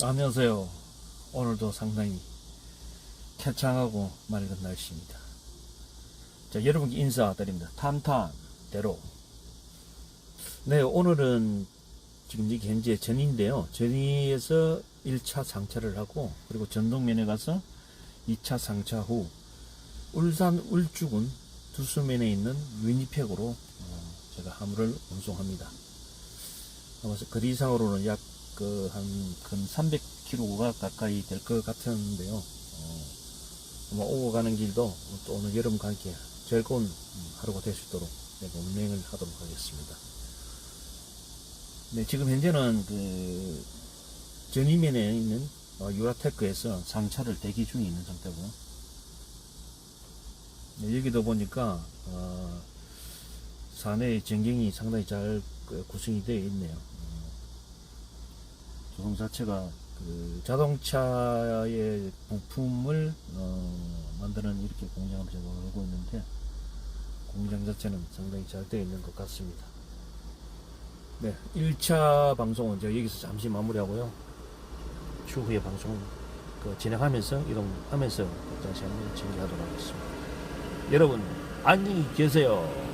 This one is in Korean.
안녕하세요. 오늘도 상당히 쾌창하고 맑은 날씨입니다. 자, 여러분께 인사드립니다. 탄탄대로. 네, 오늘은 지금 현재 전인데요. 전이에서 1차 상차를 하고, 그리고 전동면에 가서 2차 상차 후, 울산 울주군 두수면에 있는 유니팩으로 어, 제가 화물을 운송합니다. 아마서 거리 상으로는 약 그 한근 300km가 가까이 될 것 같은데요. 어, 아마 오고 가는 길도 또 오늘 여름과 함께 즐거운 음, 하루가 될 수 있도록 내가 운행을 하도록 하겠습니다. 네, 지금 현재는 그 전이면에 있는 어, 유라테크에서 상차를 대기 중에 있는 상태고요. 네, 여기도 보니까 어, 사내 전경이 상당히 잘 그, 구성이 되어 있네요. 어, 조성 자체가 그 자동차의 부품을 어, 만드는 이렇게 공장을 제가 알고 있는데 공장 자체는 상당히 잘 되어 있는 것 같습니다. 네, 1차 방송은 제가 여기서 잠시 마무리하고요. 추후에 방송 그 진행하면서 이동하면서 다시 한번 전개하도록 하겠습니다. 여러분 안녕히 계세요.